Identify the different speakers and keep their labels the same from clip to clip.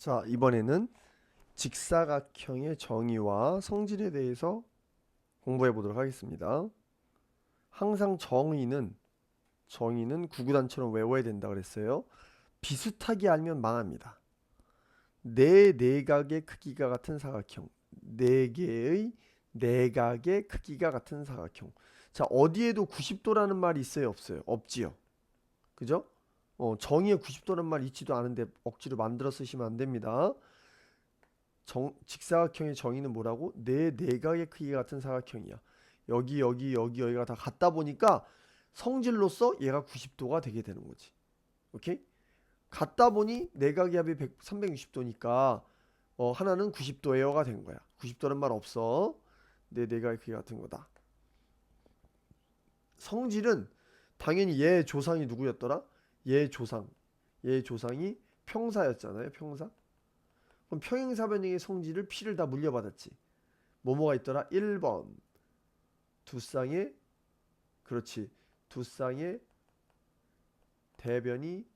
Speaker 1: 자, 이번에는 직사각형의 정의와 성질에 대해서 공부해 보도록 하겠습니다. 항상 정의는 정의는 구구단처럼 외워야 된다 그랬어요. 비슷하게 알면 망합니다. 네 내각의 크기가 같은 사각형. 네 개의 내각의 크기가 같은 사각형. 자, 어디에도 90도라는 말이 있어요, 없어요? 없지요. 그죠? 어, 정의에 90도라는 말 있지도 않은데 억지로 만들어 쓰시면 안 됩니다. 정, 직사각형의 정의는 뭐라고? 네 내각의 크기 같은 사각형이야. 여기 여기 여기 여기가 다 같다 보니까 성질로서 얘가 90도가 되게 되는 거지. 오케이? 같다 보니 내각의 합이 100, 360도니까 어, 하나는 90도예요가 된 거야. 90도란 말 없어. 네 내각의 크기 같은 거다. 성질은 당연히 얘 조상이 누구였더라? 얘 조상. 얘 조상이 평사였잖아요. 평사. 그럼 평행사변형의 성질을 P를 다 물려받았지. 뭐뭐가 있더라? 1번. 두 쌍의 그렇지. 두 쌍의 대변이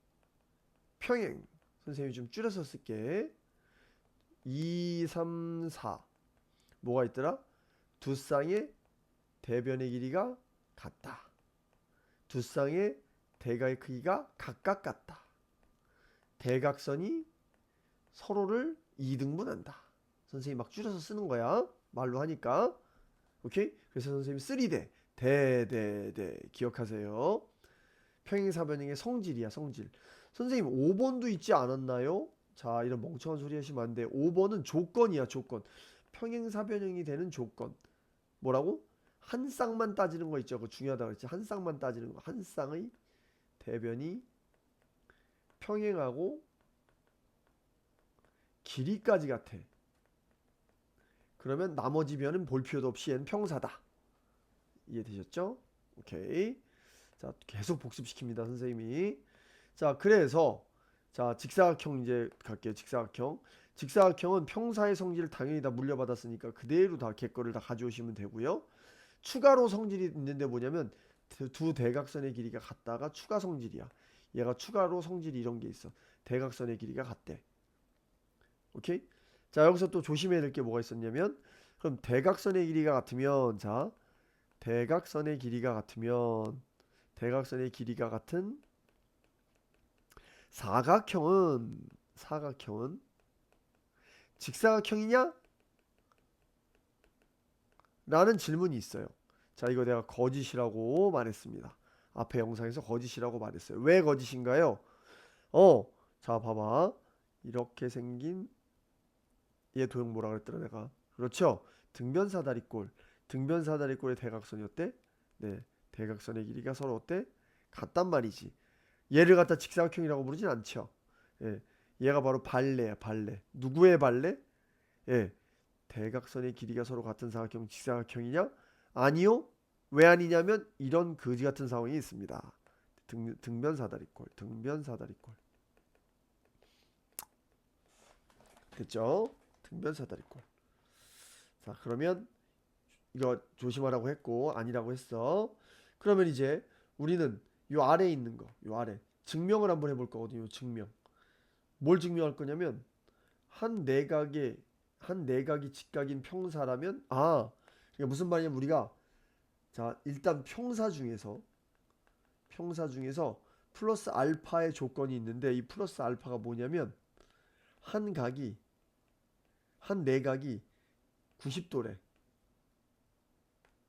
Speaker 1: 평행. 선생님이 좀 줄여서 쓸게. 2, 3, 4. 뭐가 있더라? 두 쌍의 대변의 길이가 같다. 두 쌍의 대각의 크기가 각각 같다. 대각선이 서로를 이등분한다. 선생님이 막 줄여서 쓰는 거야. 말로 하니까. 오케이? 그래서 선생님이 3대 대대대 기억하세요. 평행사변형의 성질이야, 성질. 선생님 5번도 있지 않았나요? 자, 이런 멍청한 소리 하시면 안 돼. 5번은 조건이야, 조건. 평행사변형이 되는 조건. 뭐라고? 한 쌍만 따지는 거 있죠. 그거 중요하다고 했지. 한 쌍만 따지는 거. 한 쌍의 대변이 평행하고 길이까지 같아. 그러면 나머지 변은 볼 필요도 없이 얘는 평사다. 이해되셨죠? 오케이. 자, 계속 복습시킵니다, 선생님이. 자, 그래서 자, 직사각형 이제 갈게요. 직사각형. 직사각형은 평사의 성질을 당연히 다 물려받았으니까 그대로 다 개거를 다 가져오시면 되고요. 추가로 성질이 있는데 뭐냐면 두- 두 대각선의 길이가 같다가 추가 성질이야. 얘가 추가로 성질이 이런 게 있어. 대각선의 길이가 같대. 오케이? 자, 여기서 또 조심해야 될 게 뭐가 있었냐면 그럼 대각선의 길이가 같으면 자, 대각선의 길이가 같으면 대각선의 길이가 같은 사각형은 사각형은 직사각형이냐? 라는 질문이 있어요. 자, 이거 내가 거짓이라고 말했습니다. 앞에 영상에서 거짓이라고 말했어요. 왜 거짓인가요? 어, 자, 봐봐. 이렇게 생긴 얘 도형 뭐라 그랬더라 내가. 그렇죠? 등변사다리꼴. 등변사다리꼴의 대각선이 어때? 네, 대각선의 길이가 서로 어때? 같단 말이지. 얘를 갖다 직사각형이라고 부르진 않죠. 예, 얘가 바로 발레야, 발레. 누구의 발레? 예, 대각선의 길이가 서로 같은 사각형, 직사각형이냐? 아니요. 왜 아니냐면 이런 거지 같은 상황이 있습니다. 등, 등변 사다리꼴, 등변 사다리꼴. 됐죠? 등변 사다리꼴. 자, 그러면 이거 조심하라고 했고 아니라고 했어. 그러면 이제 우리는 요 아래에 있는 거, 요 아래 증명을 한번 해볼 거거든요. 증명. 뭘 증명할 거냐면 한 내각의 한 내각이 직각인 평사라면 아, 그러니까 무슨 말이냐면 우리가 자, 일단 평사 중에서 평사 중에서 플러스 알파의 조건이 있는데 이 플러스 알파가 뭐냐면 한 각이 한 내각이 90도래.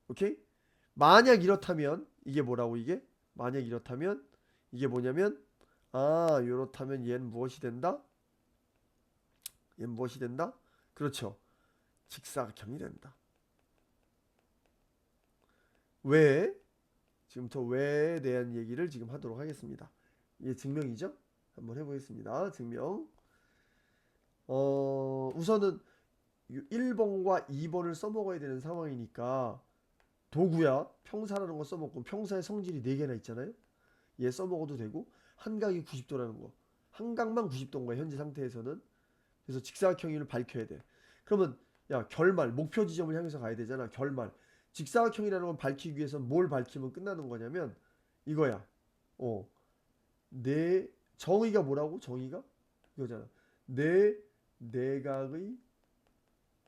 Speaker 1: 오케이? 만약 이렇다면 이게 뭐라고 이게? 만약 이렇다면 이게 뭐냐면 아, 이렇다면 얘는 무엇이 된다? 얘는 무엇이 된다? 그렇죠. 직사각형이 된다. 왜? 지금부터 왜에 대한 얘기를 지금 하도록 하겠습니다. 이게 증명이죠? 한번 해보겠습니다. 증명. 어, 우선은 1번과 2번을 써먹어야 되는 상황이니까 도구야 평사라는 거 써먹고 평사의 성질이 4개나 있잖아요. 얘 써먹어도 되고 한각이 90도라는 거. 한각만 90도인 거야 현재 상태에서는. 그래서 직사각형을 밝혀야 돼. 그러면 야 결말 목표 지점을 향해서 가야 되잖아. 결말. 직사각형이라는 걸 밝히기 위해서 뭘 밝히면 끝나는 거냐면 이거야. 어. 내 정의가 뭐라고? 정의가 이거잖아. 내 내각의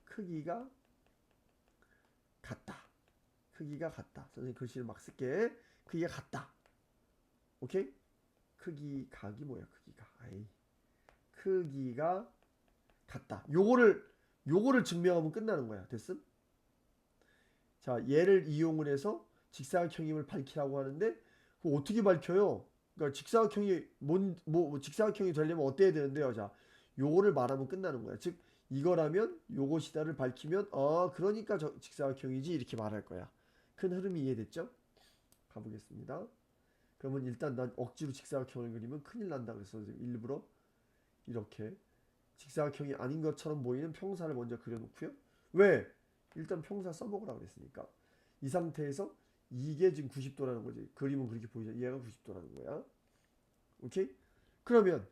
Speaker 1: 크기가 같다. 크기가 같다. 선생님 글씨를 막 쓸게. 크기가 같다. 오케이? 크기 각이 뭐야? 크기가. 아이. 크기가 같다. 요거를 요거를 증명하면 끝나는 거야. 됐음? 자, 얘를 이용을 해서 직사각형임을 밝히라고 하는데 그거 어떻게 밝혀요? 그러니까 직사각형이 뭔, 뭐, 뭐 직사각형이 되려면 어때야 되는데요? 자, 요거를 말하면 끝나는 거야. 즉 이거라면 요것이다를 밝히면 아 그러니까 저 직사각형이지 이렇게 말할 거야. 큰 흐름이 이해됐죠? 가보겠습니다. 그러면 일단 난 억지로 직사각형을 그리면 큰일 난다 그래서 일부러 이렇게 직사각형이 아닌 것처럼 보이는 평사를 먼저 그려놓고요. 왜? 일단 평사 써먹으라 그랬으니까 이 상태에서 이게 지금 90도라는 거지. 그림은 그렇게 보이죠. 얘가 90도라는 거야. 오케이? 그러면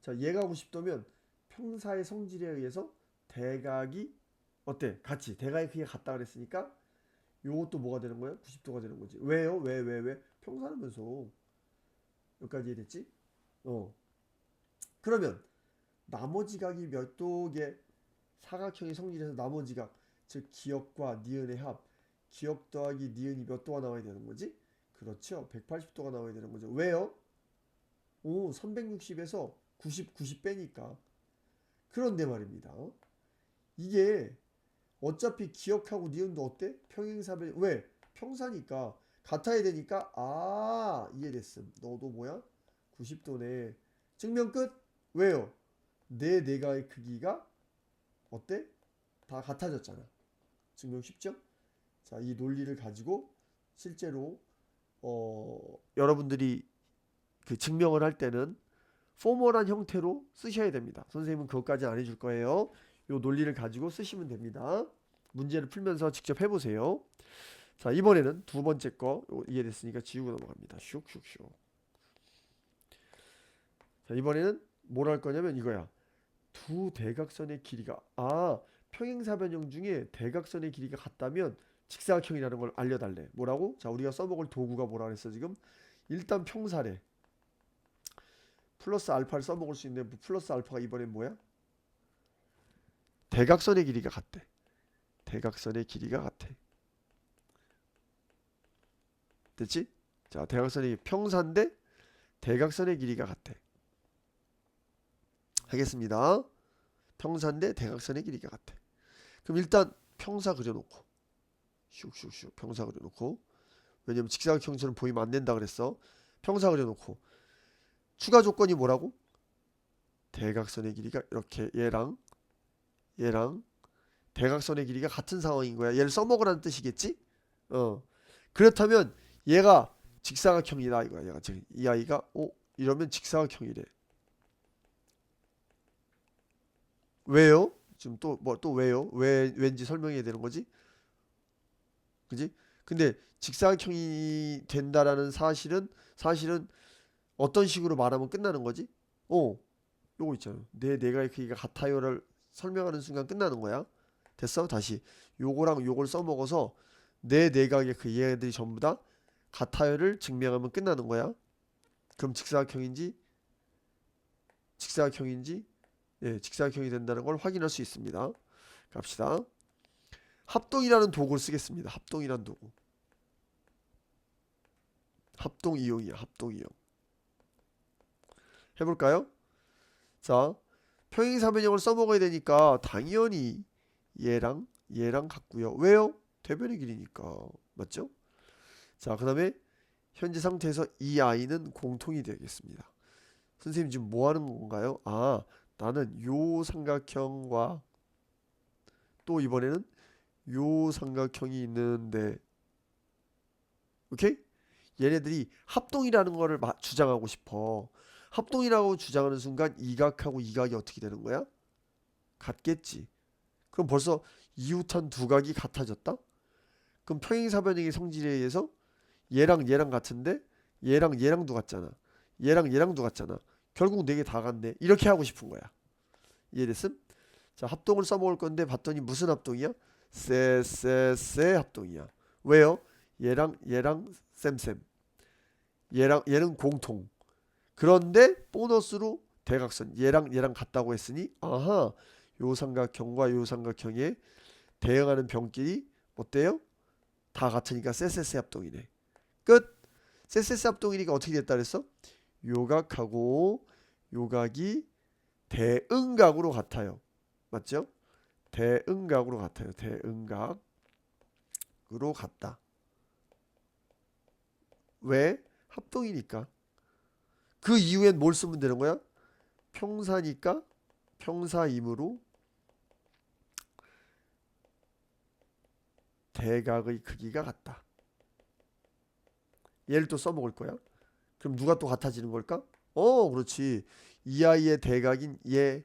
Speaker 1: 자 얘가 90도면 평사의 성질에 의해서 대각이 어때? 같이 대각의 크기가 같다 그랬으니까 요것도 뭐가 되는 거야? 90도가 되는 거지. 왜요? 왜 왜 왜? 평사라면서 여기까지 이해됐지? 어. 그러면 나머지 각이 몇 도의 사각형의 성질에서 나머지 각, 즉 기역과 니은의 합, 기역 더하기 니은이 몇 도가 나와야 되는 거지? 그렇죠. 180도가 나와야 되는 거죠. 왜요? 오, 360에서 90, 90 빼니까. 그런데 말입니다. 이게 어차피 기억하고 니은도 어때? 평행사변 왜? 평사니까 같아야 되니까 아 이해됐음. 너도 뭐야? 90도네. 증명 끝. 왜요? 내 내가의 크기가 어때? 다 같아졌잖아. 증명 쉽죠? 자, 이 논리를 가지고 실제로 어 여러분들이 그 증명을 할 때는 포멀한 형태로 쓰셔야 됩니다. 선생님은 그것까지 안 해줄 거예요. 요 논리를 가지고 쓰시면 됩니다. 문제를 풀면서 직접 해보세요. 자 이번에는 두 번째 거 이해됐으니까 지우고 넘어갑니다. 슉슉슉. 자 이번에는 뭘 할 거냐면 이거야. 두 대각선의 길이가 아 평행사 변형 중에 대각선의 길이가 같다면 직사각형이라는 걸 알려달래. 뭐라고? 자 우리가 써먹을 도구가 뭐라 그랬어 지금? 일단 평사래. 플러스 알파를 써먹을 수 있는데 뭐 플러스 알파가 이번엔 뭐야? 대각선의 길이가 같대. 대각선의 길이가 같아. 됐지? 자, 대각선의 평사인데 대각선의 길이가 같아. 하겠습니다. 평사인데 대각선의 길이가 같아. 그럼 일단 평사 그려놓고 슉슉슉 평사 그려놓고 왜냐면 직사각형처럼 보이면 안 된다 그랬어. 평사 그려놓고 추가 조건이 뭐라고? 대각선의 길이가 이렇게 얘랑 얘랑 대각선의 길이가 같은 상황인 거야. 얘를 써먹으라는 뜻이겠지? 어. 그렇다면 얘가 직사각형이다 이거야. 얘가 지금 이 아이가 어 이러면 직사각형이래. 왜요? 지금 또 뭐 또 왜요? 왜 왠지 설명해야 되는 거지? 그지? 근데 직사각형이 된다라는 사실은 사실은 어떤 식으로 말하면 끝나는 거지? 어, 요거 있잖아. 내 내가의 크기가 같아요를 설명하는 순간 끝나는 거야. 됐어? 다시 요거랑 요걸 써먹어서 내 내각의 그 얘들이 전부 다 같아요를 증명하면 끝나는 거야. 그럼 직사각형인지 직사각형인지 예, 직사각형이 된다는 걸 확인할 수 있습니다. 갑시다. 합동이라는 도구를 쓰겠습니다. 합동이라는 도구. 합동 이용이야. 합동 이용. 해볼까요? 자, 평행사변형을 써먹어야 되니까 당연히 얘랑 얘랑 같고요. 왜요? 대변의 길이니까. 맞죠? 자, 그 다음에 현재 상태에서 이 아이는 공통이 되겠습니다. 선생님 지금 뭐 하는 건가요? 아, 나는 요 삼각형과 또 이번에는 요 삼각형이 있는데 오케이? 얘네들이 합동이라는 거를 마- 주장하고 싶어. 합동이라고 주장하는 순간 이각하고 이각이 어떻게 되는 거야? 같겠지. 그럼 벌써 이웃한 두 각이 같아졌다? 그럼 평행사변형의 성질에 의해서 얘랑 얘랑 같은데 얘랑 얘랑도 같잖아. 얘랑 얘랑도 같잖아. 결국 네 개다 같네. 이렇게 하고 싶은 거야. 이해됐음? 자, 합동을 써먹을 건데 봤더니 무슨 합동이야? 쎄쎄쎄 합동이야. 왜요? 얘랑 얘랑 쌤쌤. 얘랑 얘는 공통. 그런데 보너스로 대각선 얘랑 얘랑 같다고 했으니 아하 요 삼각형과 요 삼각형에 대응하는 변끼리 어때요? 다 같으니까 세세세 합동이네. 끝. 세세세 합동이니까 어떻게 됐다 그랬어? 요각하고 요각이 대응각으로 같아요. 맞죠? 대응각으로 같아요. 대응각으로 같다. 왜? 합동이니까. 그 이후엔 뭘 쓰면 되는 거야? 평사니까 평사이므로 대각의 크기가 같다. 얘를 또 써먹을 거야. 그럼 누가 또 같아지는 걸까? 어, 그렇지. 이 아이의 대각인 얘,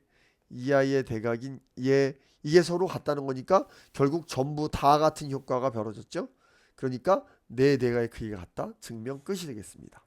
Speaker 1: 이 아이의 대각인 얘, 이게 서로 같다는 거니까 결국 전부 다 같은 효과가 벌어졌죠. 그러니까 내 대각의 크기가 같다. 증명 끝이 되겠습니다.